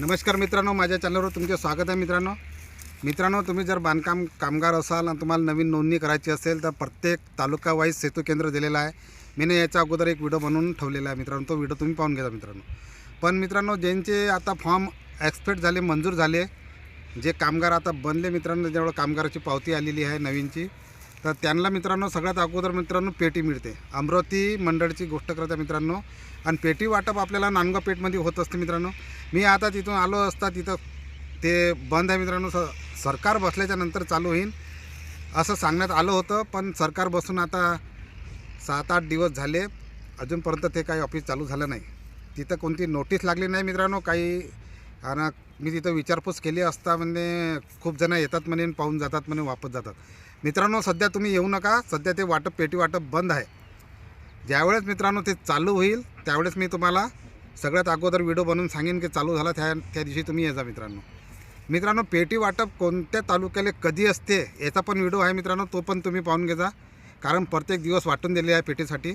नमस्कार मित्रांनो माझ्या चॅनलवर तुमचे स्वागत आहे मित्रांनो. मित्रांनो तुम्ही जर बांधकाम कामगार असाल आणि तुम्हाला नवीन नोंदणी करायची असेल तर प्रत्येक तालुका वाईज सेतू केंद्र दिलेलं आहे. मीने याच्या अगोदर एक व्हिडिओ बनवून ठेवलेला आहे मित्रांनो तो व्हिडिओ तुम्ही पाहून घ्या मित्रांनो. पण मित्रांनो ज्यांचे आता फॉर्म एक्सपेक्ट झाले मंजूर झाले जे कामगार आता बनले मित्रांनो जेवढं कामगाराची पावती आलेली आहे नवीनची. तर त्यांना मित्रांनो सगळ्यात अगोदर मित्रांनो पेटी मिळते. अमरावती मंडळची गोष्ट करता मित्रांनो. आणि पेटी वाटप आपल्याला नांदगाव पेठमध्ये होत असते मित्रांनो. मी आता तिथून आलो असता तिथं ते बंद आहे मित्रांनो. स सरकार बसल्याच्या नंतर चालू होईल असं सांगण्यात आलं होतं. पण सरकार बसून आता सात आठ दिवस झाले. अजूनपर्यंत ते काही ऑफिस चालू झालं नाही. तिथं कोणती नोटीस लागली नाही मित्रांनो. काही आणि मी तिथं विचारपूस केली असता म्हणजे खूप जण येतात म्हणे आणि पाहून जातात म्हणे वापस जातात. मित्रांनो सध्या तुम्ही येऊ नका. सध्या ते वाटप पेटी वाटप बंद आहे. ज्यावेळेस मित्रांनो ते चालू होईल त्यावेळेस मी तुम्हाला सगळ्यात अगोदर व्हिडिओ बनवून सांगेन की चालू झाला त्या त्या दिवशी तुम्ही ये जा मित्रांनो. मित्रांनो पेटी वाटप कोणत्या तालुक्याला कधी असते याचा पण व्हिडिओ आहे मित्रांनो तो पण तुम्ही पाहून घेजा कारण प्रत्येक दिवस वाटून दिले आहे पेटीसाठी.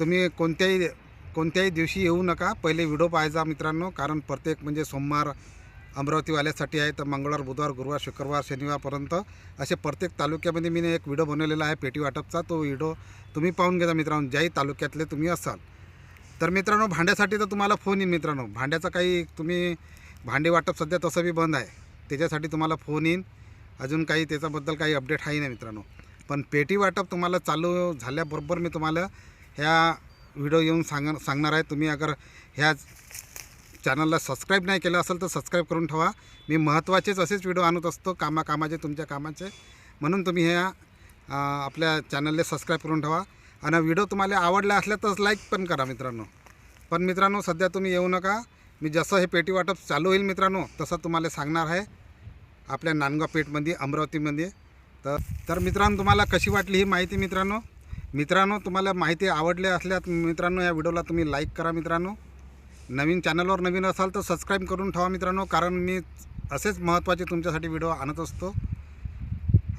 तुम्ही कोणत्याही कोणत्याही दिवशी येऊ नका. पहिले व्हिडिओ पाहायचा मित्रांनो. कारण प्रत्येक म्हणजे सोमवार अमरावतीवाल्यासाठी आहे. तर मंगळवार बुधवार गुरुवार शुक्रवार शनिवारपर्यंत असे प्रत्येक तालुक्यामध्ये मी एक व्हिडिओ बनवलेला आहे. पेटी वाटपचा. तो व्हिडिओ तुम्ही पाहून घेता मित्रांनो. ज्याही तालुक्यातले तुम्ही असाल. तर मित्रांनो भांड्यासाठी तर तुम्हाला फोन येईल मित्रांनो. भांड्याचं काही तुम्ही भांडे वाटप सध्या तसं बी बंद आहे. त्याच्यासाठी तुम्हाला फोन येईन. अजून काही त्याच्याबद्दल काही अपडेट आहे नाही मित्रांनो. पण पेटी वाटप तुम्हाला चालू झाल्याबरोबर मी तुम्हाला ह्या व्हिडिओ येऊन सांग सांगणार आहे. तुम्ही अगर ह्या चॅनलला सबस्क्राईब नाही केलं असेल तर सबस्क्राईब करून ठेवा. मी महत्त्वाचेच असेच व्हिडिओ आणत असतो कामा कामाचे तुमच्या कामाचे. म्हणून तुम्ही ह्या आपल्या चॅनलला सबस्क्राईब करून ठेवा. आणि व्हिडिओ तुम्हाला आवडला असल्या तर लाईक पण करा मित्रांनो. पण मित्रांनो सध्या तुम्ही येऊ नका. मी जसं हे पेटी वाटप चालू होईल मित्रांनो तसं तुम्हाला सांगणार आहे. आपल्या नांदगाव पेठमध्ये अमरावतीमध्ये तर तर मित्रांनो तुम्हाला कशी वाटली ही माहिती मित्रांनो? मित्रांनो तुम्हाला माहिती आवडली असल्यास मित्रांनो या व्हिडिओला तुम्ही लाईक करा मित्रांनो. नवीन चॅनलवर नवीन असाल तर सबस्क्राईब करून ठेवा मित्रांनो कारण मी असेच महत्त्वाचे तुमच्यासाठी व्हिडिओ आणत असतो.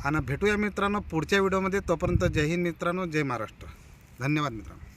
आणि भेटूया मित्रांनो पुढच्या व्हिडिओमध्ये. तोपर्यंत जय हिंद मित्रांनो जय महाराष्ट्र. धन्यवाद मित्रांनो.